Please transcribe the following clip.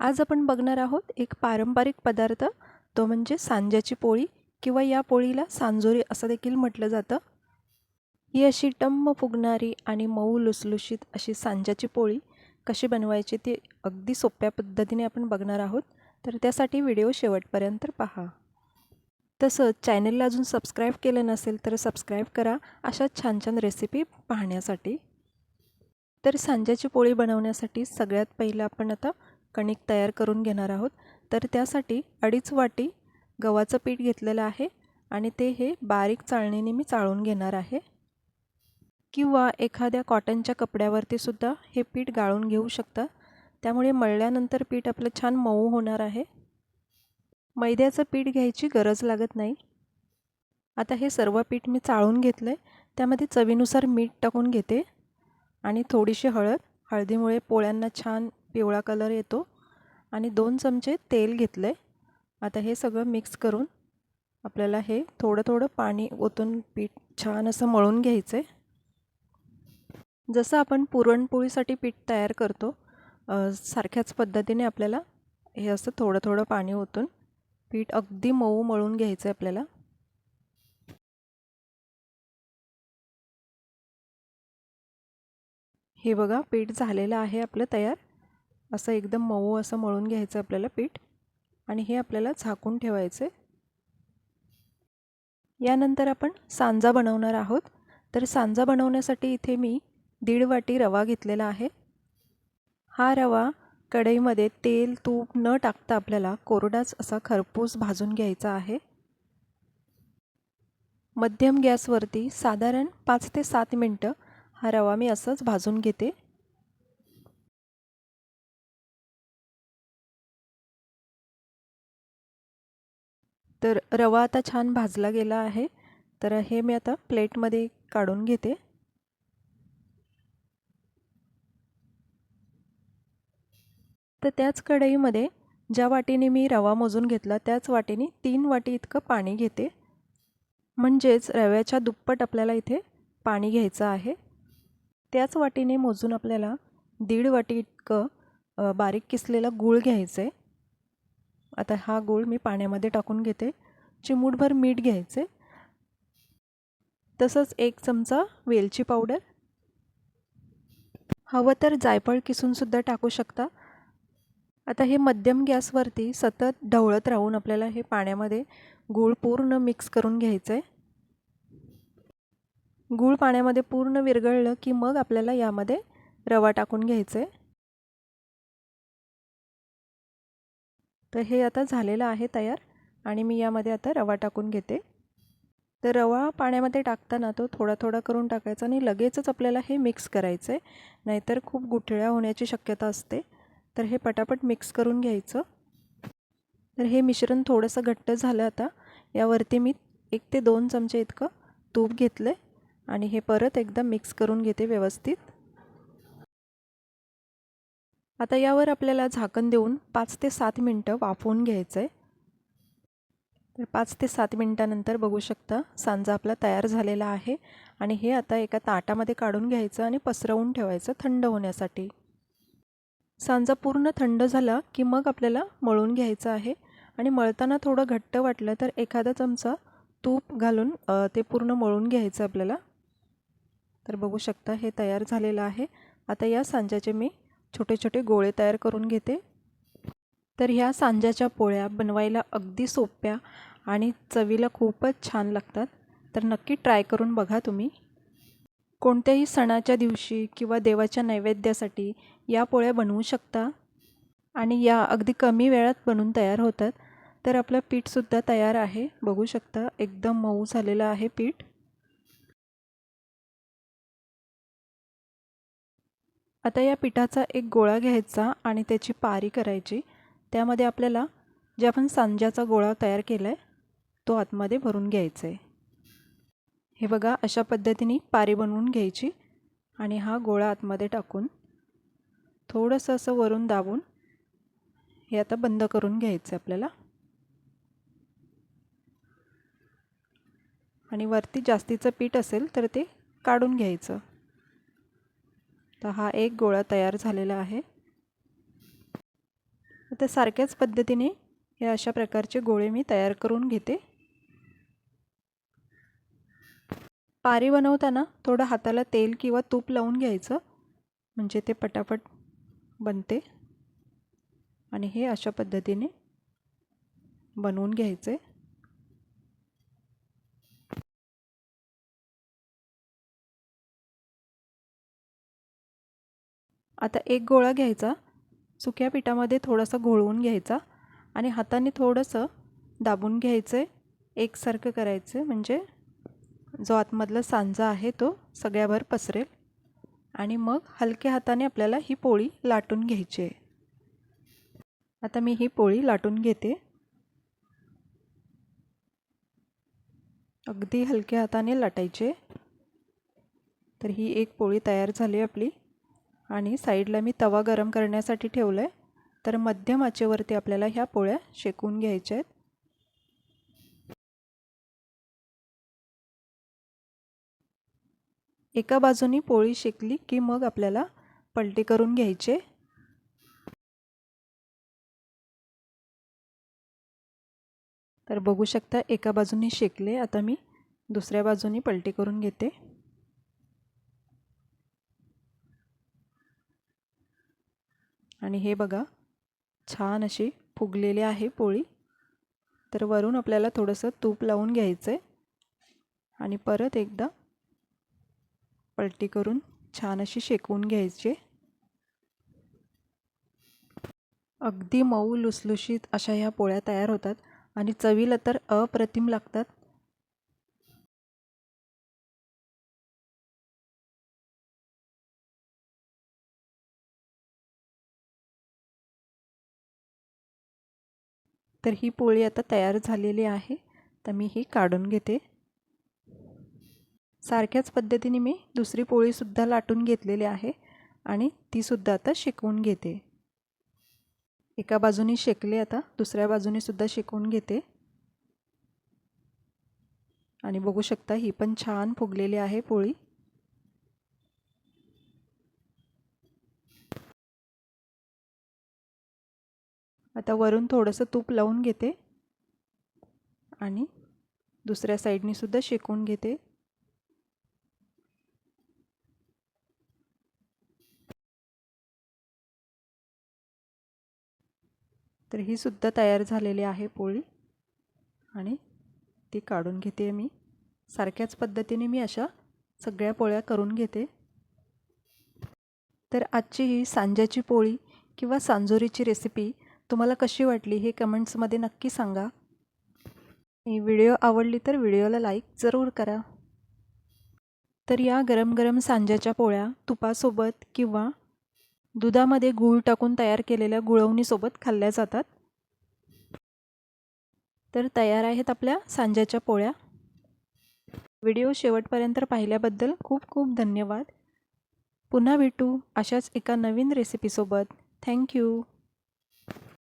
आज आपण बघणार आहोत एक पारंपरिक पदार्थ तो म्हणजे सांज्याची पोळी किंवा या पोळीला सांजोरी असं देखील म्हटलं जातं. ही अशी टम्म फुगणारी आणि मऊ लुसलुशीत अशी सांज्याची पोळी कशी बनवायची ती अगदी सोप्या पद्धतीने आपण बघणार आहोत. तर त्यासाठी व्हिडिओ शेवटपर्यंत पहा. तसंच चॅनलला अजून सबस्क्राईब केलं नसेल तर सबस्क्राईब करा अशा छान छान रेसिपी पाहण्यासाठी. तर सांज्याची पोळी बनवण्यासाठी सगळ्यात पहिलं आपण आता कणिक तयार करून घेणार आहोत. तर त्यासाठी अडीच वाटी गव्हाचं पीठ घेतलेलं आहे आणि ते हे बारीक चाळणीने मी चाळून घेणार आहे. किंवा एखाद्या कॉटनच्या कपड्यावरती सुद्धा हे पीठ गाळून घेऊ शकता. त्यामुळे मळल्यानंतर पीठ आपलं छान मऊ होणार आहे. मैद्याचं पीठ घ्यायची गरज लागत नाही. आता हे सर्व पीठ मी चाळून घेतलं आहे त्यामध्ये चवीनुसार मीठ टाकून घेते. आणि थोडीशी हळद हळदीमुळे पोळ्यांना छान पिवळा कलर येतो. आणि दोन चमचे तेल घेतलं. आहे आता हे सगळं मिक्स करून आपल्याला हे थोडं थोडं पाणी ओतून पीठ छान असं मळून घ्यायचं. आहे जसं आपण पुरणपोळीसाठी पीठ तयार करतो सारख्याच पद्धतीने आपल्याला हे असं थोडं थोडं पाणी ओतून पीठ अगदी मऊ मळून घ्यायचं आहे आपल्याला. हे बघा पीठ झालेलं आहे आपलं तयार. असं एकदम मऊ असं मळून घ्यायचं आपल्याला पीठ आणि हे आपल्याला झाकून ठेवायचे. यानंतर आपण सांजा बनवणार आहोत. तर सांजा बनवण्यासाठी इथे मी दीड वाटी रवा घेतलेला आहे. हा रवा कढईमध्ये तेल तूप न टाकता आपल्याला कोरडाच असा खरपूस भाजून घ्यायचा आहे. मध्यम गॅसवरती साधारण पाच ते सात मिनटं हा रवा मी असंच भाजून घेते. तर रवा आता छान भाजला गेला आहे. तर हे मी आता प्लेटमध्ये काढून घेते. तर त्याच कढईमध्ये ज्या वाटीने मी रवा मोजून घेतला त्याच वाटीने तीन वाटी इतकं पाणी घेते. म्हणजेच रव्याच्या दुप्पट आपल्याला इथे पाणी घ्यायचं आहे. त्याच वाटीने मोजून आपल्याला दीड वाटी इतकं बारीक किसलेला गूळ घ्यायचं आहे आता हा गूळ मी पाण्यामध्ये टाकून घेते. चिमूटभर मीठ घ्यायचे. तसंच एक चमचा वेलची पावडर. हवं तर जायफळ किसूनसुद्धा टाकू शकता. आता हे मध्यम गॅसवरती सतत ढवळत राहून आपल्याला हे पाण्यामध्ये गूळ पूर्ण मिक्स करून घ्यायचं आहे गूळ पाण्यामध्ये पूर्ण विरघळलं की मग आपल्याला यामध्ये रवा टाकून घ्यायचं आहे तर हे आता झालेलं आहे तयार आणि मी यामध्ये आता रवा टाकून घेते. तर रवा पाण्यामध्ये टाकताना तो थोडा थोडा करून टाकायचा आणि लगेचच आपल्याला हे मिक्स करायचं आहे नाहीतर खूप गुठळ्या होण्याची शक्यता असते. तर हे पटापट मिक्स करून घ्यायचं. तर हे मिश्रण थोडंसं घट्ट झालं आता. यावरती मी एक ते दोन चमचे इतकं तूप घेतलं आहे आणि हे परत एकदा मिक्स करून घेते व्यवस्थित. आता यावर आपल्याला झाकण देऊन पाच ते सात मिनटं वाफवून घ्यायचं आहे तर पाच ते सात मिनटानंतर बघू शकता सांजा आपला तयार झालेला आहे आणि हे आता एका ताटामध्ये काढून घ्यायचं आणि पसरवून ठेवायचं थंड होण्यासाठी. सांजा पूर्ण थंड झाला की मग आपल्याला मळून घ्यायचं आहे आणि मळताना थोडं घट्ट वाटलं तर एखादा चमचा तूप घालून ते पूर्ण मळून घ्यायचं आपल्याला. तर बघू शकता हे तयार झालेलं आहे. आता या सांज्याचे मी छोटे छोटे गोळे तयार करून घेते. तर ह्या सांज्याच्या पोळ्या बनवायला अगदी सोप्या आणि चवीला खूपच छान लागतात. तर नक्की ट्राय करून बघा तुम्ही. कोणत्याही सणाच्या दिवशी किंवा देवाच्या नैवेद्यासाठी या पोळ्या बनवू शकता आणि या अगदी कमी वेळात बनून तयार होतात. तर आपलं पीठसुद्धा तयार आहे. बघू शकता एकदम मऊ झालेलं आहे पीठ. आता या पिठाचा एक गोळा घ्यायचा आणि त्याची पारी करायची. त्यामध्ये आपल्याला जे आपण सांज्याचा गोळा तयार केला आहे तो आतमध्ये भरून घ्यायचा आहे हे बघा अशा पद्धतीने पारी बनवून घ्यायची आणि हा गोळा आतमध्ये टाकून थोडंसं असं वरून दाबून हे आता बंद करून घ्यायचं आहे आपल्याला. आणि वरती जास्तीचं पीठ असेल तर ते काढून घ्यायचं. तर हा एक गोळा तयार झालेला आहे. आता सारख्याच पद्धतीने हे अशा प्रकारचे गोळे मी तयार करून घेते. पारी बनवताना थोडं हाताला तेल किंवा तूप लावून घ्यायचं. म्हणजे ते पटापट बनते. आणि हे अशा पद्धतीने बनवून घ्यायचे. आता एक गोळा घ्यायचा सुक्या पिठामध्ये थोडासा घोळवून घ्यायचा आणि हाताने थोडंसं दाबून घ्यायचं. आहे एकसारखं करायचं म्हणजे जो आतमधला सांजा आहे तो सगळ्याभर पसरेल आणि मग हलक्या हाताने आपल्याला ही पोळी लाटून घ्यायची आहे. आता मी ही पोळी लाटून घेते. अगदी हलक्या हाताने लाटायचे. तर ही एक पोळी तयार झाली आपली. आणि साईडला मी तवा गरम करण्यासाठी ठेवलं आहे तर मध्यम आचेवरती आपल्याला ह्या पोळ्या शेकून घ्यायच्या आहेत. एका बाजूनी पोळी शेकली की मग आपल्याला पलटी करून घ्यायचे. तर बघू शकता एका बाजूनी शेकले आता मी दुसऱ्या बाजूनी पलटी करून घेते. आणि हे बघा छान अशी फुगलेली आहे पोळी. तर वरून आपल्याला थोडंसं तूप लावून घ्यायचं आहे आणि परत एकदा पलटी करून छान अशी शेकवून घ्यायची. अगदी मऊ लुसलुशीत अशा ह्या पोळ्या तयार होतात. आणि चवीला तर अप्रतिम लागतात. तर ही पोळी आता तयार झालेली आहे. तर मी ही काढून घेते. सारख्याच पद्धतीने मी दुसरी पोळीसुद्धा लाटून घेतलेली आहे आणि तीसुद्धा आता शेकवून घेते. एका बाजूने शेकले आता दुसऱ्या बाजूने सुद्धा शेकवून घेते. आणि बघू शकता ही पण छान फुगलेली आहे पोळी. आता वरून थोडंसं तूप लावून घेते. आणि दुसऱ्या साईडनीसुद्धा शेकून घेते. तर ही सुद्धा तयार झालेली आहे पोळी. आणि ती काढून घेते मी. सारख्याच पद्धतीने मी अशा सगळ्या पोळ्या करून घेते. तर आजची ही सांज्याची पोळी किंवा सांजोरीची रेसिपी तुम्हाला कशी वाटली हे कमेंट्समध्ये नक्की सांगा. व्हिडिओ आवडली तर व्हिडिओला लाईक जरूर करा. तर या गरम गरम सांज्याच्या पोळ्या तुपासोबत किंवा दुधामध्ये गूळ टाकून तयार केलेल्या गुळवणीसोबत खाल्ल्या जातात. तर तयार आहेत आपल्या सांज्याच्या पोळ्या. व्हिडिओ शेवटपर्यंत पाहिल्याबद्दल खूप खूप धन्यवाद. पुन्हा भेटू अशाच एका नवीन रेसिपीसोबत थँक्यू